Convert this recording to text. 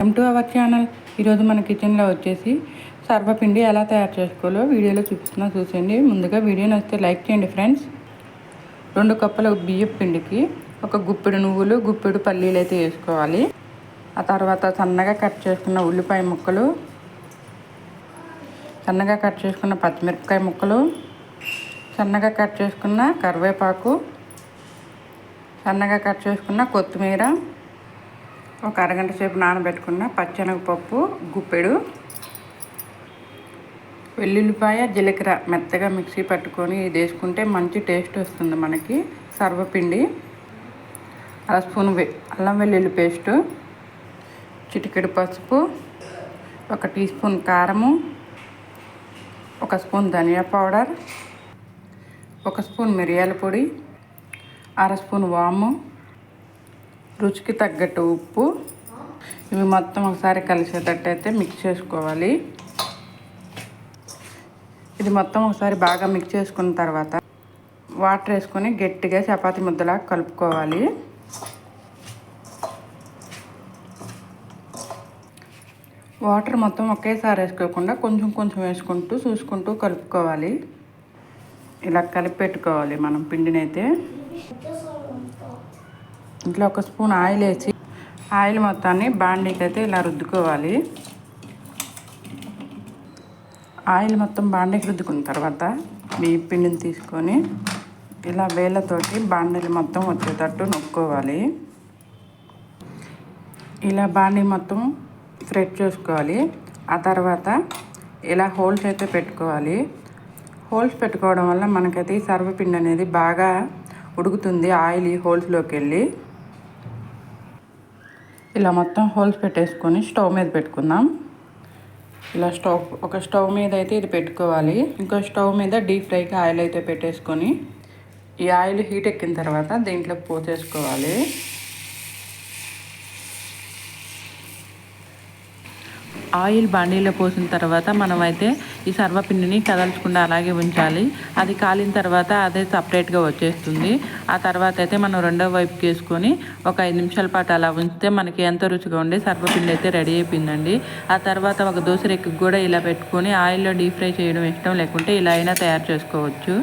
Welcome to our channel ఈరోజు మన కిచెన్లో వచ్చేసి సర్వపిండి ఎలా తయారు చేసుకోవాలో వీడియోలో చూపిస్తున్నా చూసేయండి. ముందుగా వీడియో నచ్చితే లైక్ చేయండి ఫ్రెండ్స్. రెండు కప్పుల బియ్యం పిండికి ఒక గుప్పెడు నువ్వులు గుప్పెడు పల్లీలు అయితే వేసుకోవాలి. ఆ తర్వాత సన్నగా కట్ చేసుకున్న ఉల్లిపాయ ముక్కలు సన్నగా కట్ చేసుకున్న పచ్చిమిరపకాయ ముక్కలు సన్నగా కట్ చేసుకున్న కరివేపాకు సన్నగా కట్ చేసుకున్న కొత్తిమీర ఒక అరగంట సేపు నానబెట్టుకున్న పచ్చెనగపప్పు గుప్పెడు వెల్లుల్లిపాయ జీలకర్ర మెత్తగా మిక్సీ పట్టుకొని ఇది వేసుకుంటే మంచి టేస్ట్ వస్తుంది మనకి. సర్వపిండి అర స్పూన్ అల్లం వెల్లుల్లి పేస్టు చిటికెడు పసుపు ఒక టీ స్పూన్ కారము ఒక స్పూన్ ధనియా పౌడర్ ఒక స్పూన్ మిరియాల పొడి అర స్పూన్ వాము రుచికి తగ్గట్టు ఉప్పు. ఇవి మొత్తం ఒకసారి కలిసేటట్టు అయితే మిక్స్ చేసుకోవాలి. ఇది మొత్తం ఒకసారి బాగా మిక్స్ చేసుకున్న తర్వాత వాటర్ వేసుకొని గట్టిగా చపాతి ముద్దలా కలుపుకోవాలి. వాటర్ మొత్తం ఒకేసారి వేసుకోకుండా కొంచెం కొంచెం వేసుకుంటూ చూసుకుంటూ కలుపుకోవాలి. ఇలా కలిపి పెట్టుకోవాలి మనం పిండినైతే. ఇంట్లో ఒక స్పూన్ ఆయిల్ వేసి ఆయిల్ మొత్తాన్ని బాండీకి అయితే ఇలా రుద్దుకోవాలి. ఆయిల్ మొత్తం బాండీకి రుద్దుకున్న తర్వాత మీ పిండిని తీసుకొని ఇలా వేళ్ళతోటి బాండీలు మొత్తం వచ్చేటట్టు నొక్కోవాలి. ఇలా బాండీ మొత్తం ఫ్రెడ్ చేసుకోవాలి. ఆ తర్వాత ఇలా హోల్స్ అయితే పెట్టుకోవాలి. హోల్స్ పెట్టుకోవడం వల్ల మనకైతే ఈ సర్వపిండి అనేది బాగా ఉడుకుతుంది ఆయిల్ ఈ హోల్స్లోకి వెళ్ళి ఇలా మొత్తం హోల్స్ పెట్టేసుకొని స్టవ్ మీద పెట్టుకుందాం. ఇలా స్టవ్ ఒక స్టవ్ మీద అయితే ఇది పెట్టుకోవాలి. ఇంకో స్టవ్ మీద డీప్ ఫ్రైకి ఆయిల్ అయితే పెట్టేసుకొని ఈ ఆయిల్ హీట్ ఎక్కిన తర్వాత దీంట్లో పోసేసుకోవాలి. ఆయిల్ బాండీలో పోసిన తర్వాత మనమైతే ఈ సర్వపిండిని కదల్చకుండా అలాగే ఉంచాలి. అది కాలిన తర్వాత అదే సపరేట్గా వచ్చేస్తుంది. ఆ తర్వాత అయితే మనం రెండో వైపుకి వేసుకొని ఒక ఐదు నిమిషాల పాటు అలా ఉంచితే మనకి ఎంతో రుచిగా ఉండి సర్వపిండి అయితే రెడీ అయిపోయిందండి. ఆ తర్వాత ఒక దోశ రెక్కి కూడా ఇలా పెట్టుకొని ఆయిల్లో డీప్ ఫ్రై చేయడం ఇష్టం లేకుంటే ఇలా అయినా తయారు చేసుకోవచ్చు.